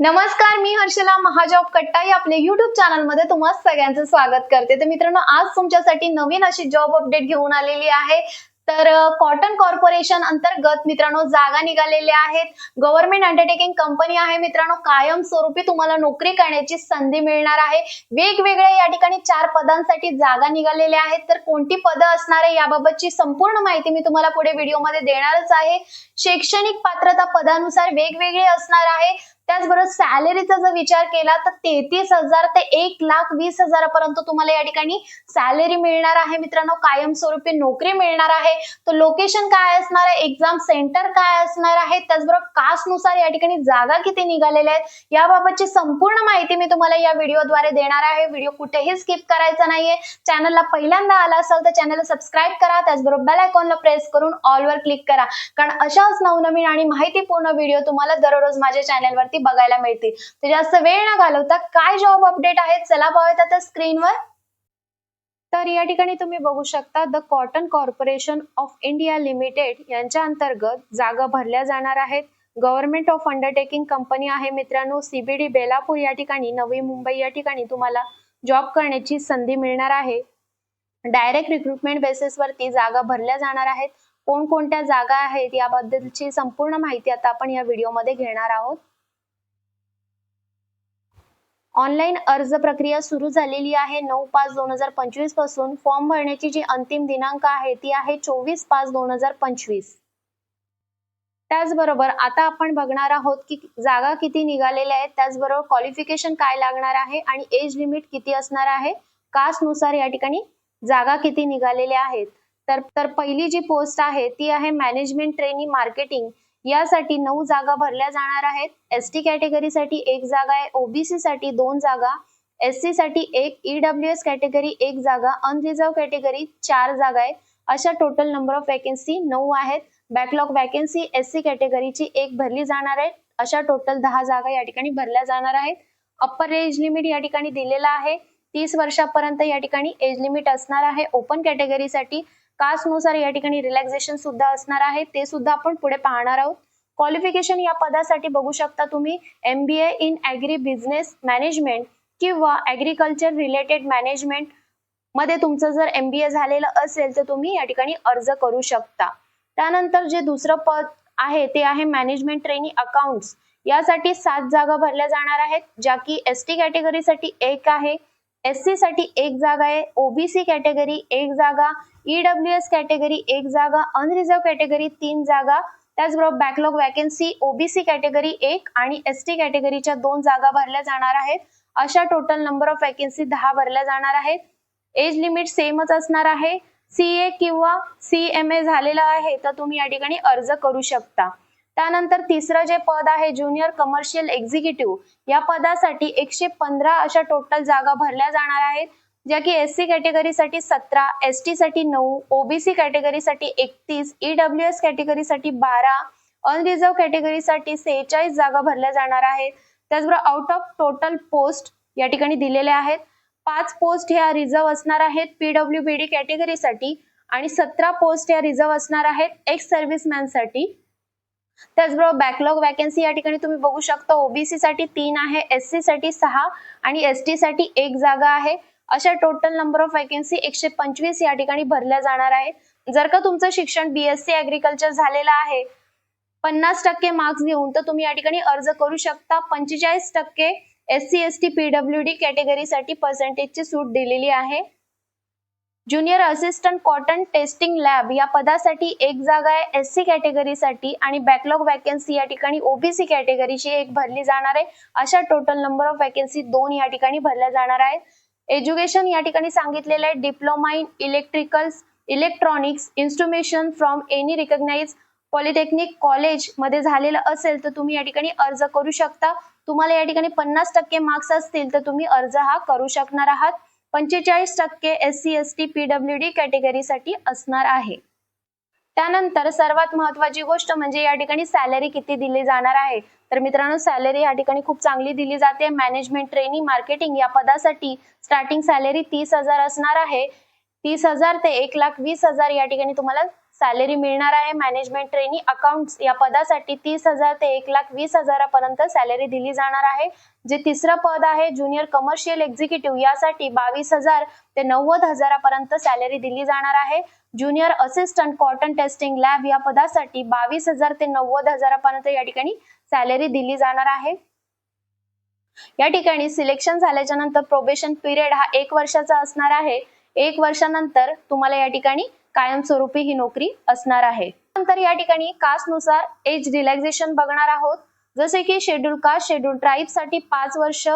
नमस्कार मी हर्षला महाजॉब कट्टाई आपल्या युट्यूब चॅनलमध्ये तुम्हा सगळ्यांचं स्वागत करते. तर मित्रांनो आज तुमच्यासाठी नवीन अशी जॉब अपडेट घेऊन आलेली आहे. तर कॉटन कॉर्पोरेशन अंतर्गत मित्रांनो जागा निघालेल्या आहेत. गव्हर्नमेंट अंडरटेकिंग कंपनी आहे मित्रांनो. कायमस्वरूपी तुम्हाला नोकरी करण्याची संधी मिळणार आहे. वेगवेगळ्या या ठिकाणी चार पदांसाठी जागा निघालेल्या आहेत. तर कोणती पदं असणार आहे याबाबतची संपूर्ण माहिती मी तुम्हाला पुढे व्हिडिओमध्ये देणारच आहे. शैक्षणिक पात्रता पदानुसार वेगवेगळी असणार आहे. त्याचबरोबर सॅलरीचा जर विचार केला तर तेहतीस हजार ते एक लाख वीस हजारापर्यंत तुम्हाला या ठिकाणी सॅलरी मिळणार आहे. मित्रांनो कायमस्वरूपी नोकरी मिळणार आहे. तर लोकेशन काय असणार आहे? एक्झाम सेंटर काय असणार आहे? त्याचबरोबर कास्टनुसार या ठिकाणी जागा किती निघालेल्या आहेत? याबाबतची संपूर्ण माहिती मी तुम्हाला या व्हिडिओद्वारे देणार आहे. व्हिडिओ कुठेही स्किप करायचा नाहीये. चॅनलला पहिल्यांदा आला असाल तर चॅनलला सबस्क्राईब करा. त्याचबरोबर बेल आयकॉनला प्रेस करून ऑलवर क्लिक करा. कारण अशाच नवनवीन आणि माहितीपूर्ण व्हिडिओ तुम्हाला दररोज माझ्या चॅनलवरती बघायला मिळतील. तर जास्त वेळ न घालवता काय जॉब अपडेट आहेत चला पाहूयात आता स्क्रीनवर तर या ठिकाणी तुम्ही बघू शकता the cotton corporation of India limited यांच्या अंतर्गत जागा भरल्या जाणार आहेत. गव्हर्नमेंट ऑफ अंडरटेकिंग कंपनी आहे मित्रांनो सीबीडी बेलापूर या ठिकाणी नवी मुंबई या ठिकाणी तुम्हाला जॉब करण्याची संधी मिळणार आहे. डायरेक्ट रिक्रुटमेंट बेसिसवरती जागा भरल्या जाणार आहेत. कोणकोणत्या जागा आहेत याबद्दलची संपूर्ण माहिती आता आपण या व्हिडिओमध्ये घेणार आहोत. ऑनलाईन अर्ज प्रक्रिया सुरू झालेली आहे. नऊ पाच दोन हजार पंचवीसपासून फॉर्म भरण्याची जी अंतिम दिनांक आहे ती आहे चोवीस पाच दोन हजार पंचवीस. त्याचबरोबर आता आपण बघणार आहोत की जागा किती निघालेल्या आहेत त्याचबरोबर क्वालिफिकेशन काय लागणार आहे आणि एज लिमिट किती असणार आहे कास्टनुसार या ठिकाणी जागा किती निघालेल्या आहेत. तर तर पहिली जी पोस्ट आहे ती आहे मॅनेजमेंट ट्रेनी मार्केटिंग यासाठी नऊ जागा भरल्या जाणार आहेत. एस टी कॅटेगरीसाठी एक जागा आहे. ओबीसी साठी दोन जागा. एस सी साठी एक. ईडब्ल्यू एस कॅटेगरी एक जागा. अनरिझर्व कॅटेगरी चार जागा आहे अशा टोटल नंबर ऑफ वॅकन्सी नऊ आहेत. बॅकलॉग वॅकन्सी एस सी कॅटेगरीची एक भरली जाणार आहे. अशा टोटल दहा जागा या ठिकाणी भरल्या जाणार आहेत. अप्पर एज लिमिट या ठिकाणी दिलेला आहे. तीस वर्षापर्यंत या ठिकाणी एज लिमिट असणार आहे. ओपन कॅटेगरीसाठी कास्टनुसार या ठिकाणी रिलॅक्झेशन सुद्धा असणार आहे. ते सुद्धा आपण पुढे पाहणार आहोत. क्वालिफिकेशन या पदासाठी बघू शकता तुम्ही. M B A in agri business management किंवा ऍग्रीकल्चर रिलेटेड मॅनेजमेंटमध्ये तुमचं जर एम बी ए झालेलं असेल तर तुम्ही या ठिकाणी अर्ज करू शकता. त्यानंतर जे दुसरं पद आहे ते आहे मॅनेजमेंट ट्रेनी अकाउंट्स यासाठी सात जागा भरल्या जाणार आहेत. ज्या की एस टी कॅटेगरीसाठी एक आहे. एस सी साठी एक जागा आहे. ओबीसी कॅटेगरी एक जागा. ईडब्ल्यू एस कॅटेगरी एक जागा. अनरिझर्व कॅटेगरी तीन जागा. त्याचबरोबर बॅकलॉग वॅकन्सी ओबीसी कॅटेगरी एक आणि एस टी कॅटेगरीच्या दोन जागा भरल्या जाणार आहेत. अशा टोटल नंबर ऑफ वॅकन्सी दहा भरल्या जाणार आहेत. एज लिमिट सेमच असणार आहे. सी ए किंवा सी एम ए झालेला आहे तर तुम्ही या ठिकाणी अर्ज करू शकता. त्यानंतर तिसरं जे पद आहे ज्युनियर कमर्शियल एक्झिक्युटिव्ह या पदासाठी एकशे पंधरा अशा टोटल जागा भरल्या जाणार आहेत ज्या की एस सी कॅटेगरीसाठी सतरा एस टी साठी नऊ ओबीसी कॅटेगरीसाठी एकतीस ईडब्ल्यू एस कॅटेगरीसाठी बारा अनरिझर्व कॅटेगरीसाठी सेहेचाळीस जागा भरल्या जाणार आहेत. त्याचबरोबर आउट ऑफ टोटल पोस्ट या ठिकाणी दिलेल्या आहेत. पाच पोस्ट ह्या रिझर्व असणार आहेत पीडब्ल्यू बी डी कॅटेगरीसाठी आणि सतरा पोस्ट या रिझर्व असणार आहेत एक्स सर्व्हिसमॅनसाठी साठी. त्याचबरोबर बॅकलॉग वॅकन्सी या ठिकाणी तुम्ही बघू शकता ओबीसी साठी तीन आहे एस सी साठी सहा आणि एस टी साठी एक जागा आहे. अशा टोटल नंबर ऑफ वॅकन्सी एकशे पंचवीस या ठिकाणी भरल्या जाणार आहे जर का तुमचं शिक्षण बीएससी अग्रिकल्चर झालेलं आहे पन्नास टक्के मार्क्स घेऊन तर तुम्ही या ठिकाणी अर्ज करू शकता. पंचेचाळीस टक्के S C S T P W D कॅटेगरीसाठी पर्सेंटेजची सूट दिलेली आहे. Junior assistant cotton testing lab या पदासाठी एक जागा आहे एस सी कॅटेगरीसाठी आणि बॅकलॉग वॅकन्सी या ठिकाणी ओबीसी कॅटेगरीची एक भरली जाणार आहे. अशा टोटल नंबर ऑफ वॅकन्सी दोन या ठिकाणी भरल्या जाणार आहेत. एज्युकेशन या ठिकाणी सांगितलेलं आहे. Diploma in electricals electronics instrumentation from any recognise polytechnic कॉलेजमध्ये झालेलं असेल तर तुम्ही या ठिकाणी अर्ज करू शकता. तुम्हाला या ठिकाणी पन्नास टक्के मार्क्स असतील तर तुम्ही अर्ज हा करू शकणार आहात. पंचेचाळीस टक्के S C S T P W D कॅटेगरीसाठी असणार आहे. त्यानंतर सर्वात महत्वाची गोष्ट म्हणजे या ठिकाणी सॅलरी किती दिली जाणार आहे. तर मित्रांनो सॅलरी या ठिकाणी खूप चांगली दिली जाते. मॅनेजमेंट ट्रेनिंग मार्केटिंग या पदासाठी स्टार्टिंग सॅलरी तीस हजार असणार आहे. तीस हजार ते एक लाख वीस हजार या ठिकाणी तुम्हाला सॅलरी मिळणार आहे. मॅनेजमेंट ट्रेनी अकाउंट्स या पदासाठी तीस हजार ते एक लाख वीस हजारापर्यंत सॅलरी दिली जाणार आहे. जे तिसरं पद आहे ज्युनियर कमर्शियल एक्झिक्युटिव्ह यासाठी बावीस हजार ते नव्वद हजारापर्यंत सॅलरी दिली जाणार आहे. Junior assistant cotton testing lab या पदासाठी बावीस हजार ते नव्वद हजारापर्यंत या ठिकाणी सॅलरी दिली जाणार आहे. या ठिकाणी सिलेक्शन झाल्याच्यानंतर प्रोबेशन पिरियड हा एक वर्षाचा असणार आहे. एक वर्षानंतर तुम्हाला या ठिकाणी कायमस्वरूपी ही नोकरी असणार आहे. नंतर या ठिकाणी कास्टनुसार एज रिलॅक्सेशन बघणार आहोत. जसे की शेड्यूल कास्ट शेड्यूल ट्राईबसाठी पाच वर्ष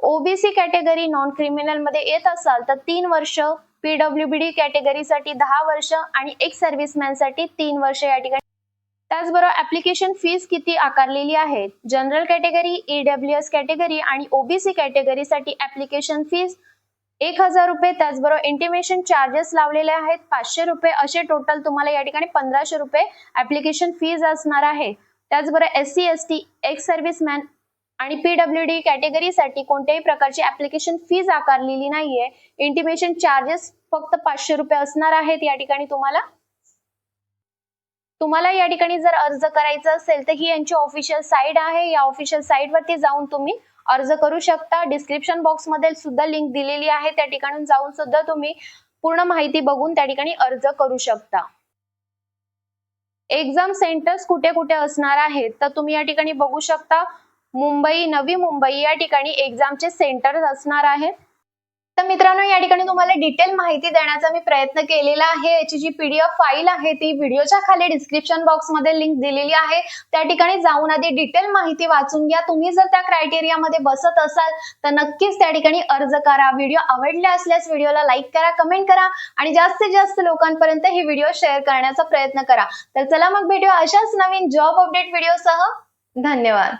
ओबीसी कॅटेगरी नॉन क्रिमिनलमध्ये येत असाल तर तीन वर्ष पीडब्ल्यूबीडी कॅटेगरीसाठी दहा वर्ष आणि एक सर्व्हिसमॅनसाठी तीन वर्ष या ठिकाणी. त्याचबरोबर ऍप्लिकेशन फीस किती आकारलेली आहे general category E W S category आणि ओबीसी कॅटेगरीसाठी ऍप्लिकेशन फीस एक हजार रुपये त्याचबरोबर इंटिमेशन चार्जेस लावलेले आहेत. पाचशे रुपये असे टोटल तुम्हाला या ठिकाणी पंधराशे रुपये ऍप्लिकेशन फीज असणार आहे. त्याचबरोबर S C S T ex serviceman आणि पीडब्ल्यू डी कॅटेगरीसाठी कोणत्याही प्रकारची ऍप्लिकेशन फीज आकारलेली नाहीये. इंटिमेशन चार्जेस फक्त पाचशे रुपये असणार आहेत या ठिकाणी तुम्हाला. तुम्हाला या ठिकाणी जर अर्ज करायचा असेल तर ही यांची ऑफिशियल साईट आहे. या ऑफिशियल साईट वरती जाऊन तुम्ही अर्ज करू शकता. डिस्क्रिप्शन बॉक्समध्ये सुद्धा लिंक दिलेली आहे. त्या ठिकाणी जाऊन सुद्धा तुम्ही पूर्ण माहिती बघून त्या ठिकाणी अर्ज करू शकता. एक्झाम सेंटर्स कुठे कुठे असणार आहेत? तर तुम्ही या ठिकाणी बघू शकता. मुंबई नवी मुंबई या ठिकाणी एक्झामचे सेंटर्स असणार आहेत. तर मित्रांनो या ठिकाणी तुम्हाला डिटेल माहिती देण्याचा मी प्रयत्न केलेला आहे. याची जी पीडीएफ फाईल आहे ती व्हिडिओच्या खाली डिस्क्रिप्शन बॉक्समध्ये लिंक दिलेली आहे. त्या ठिकाणी जाऊन आधी डिटेल माहिती वाचून घ्या. तुम्ही जर त्या क्रायटेरियामध्ये बसत असाल तर नक्कीच त्या ठिकाणी अर्ज करा. व्हिडिओ आवडले असल्यास व्हिडिओला लाईक करा कमेंट करा आणि जास्तीत जास्त लोकांपर्यंत ही व्हिडिओ शेअर करण्याचा प्रयत्न करा. तर चला मग भेटूया अशाच नवीन जॉब अपडेट व्हिडिओसह धन्यवाद.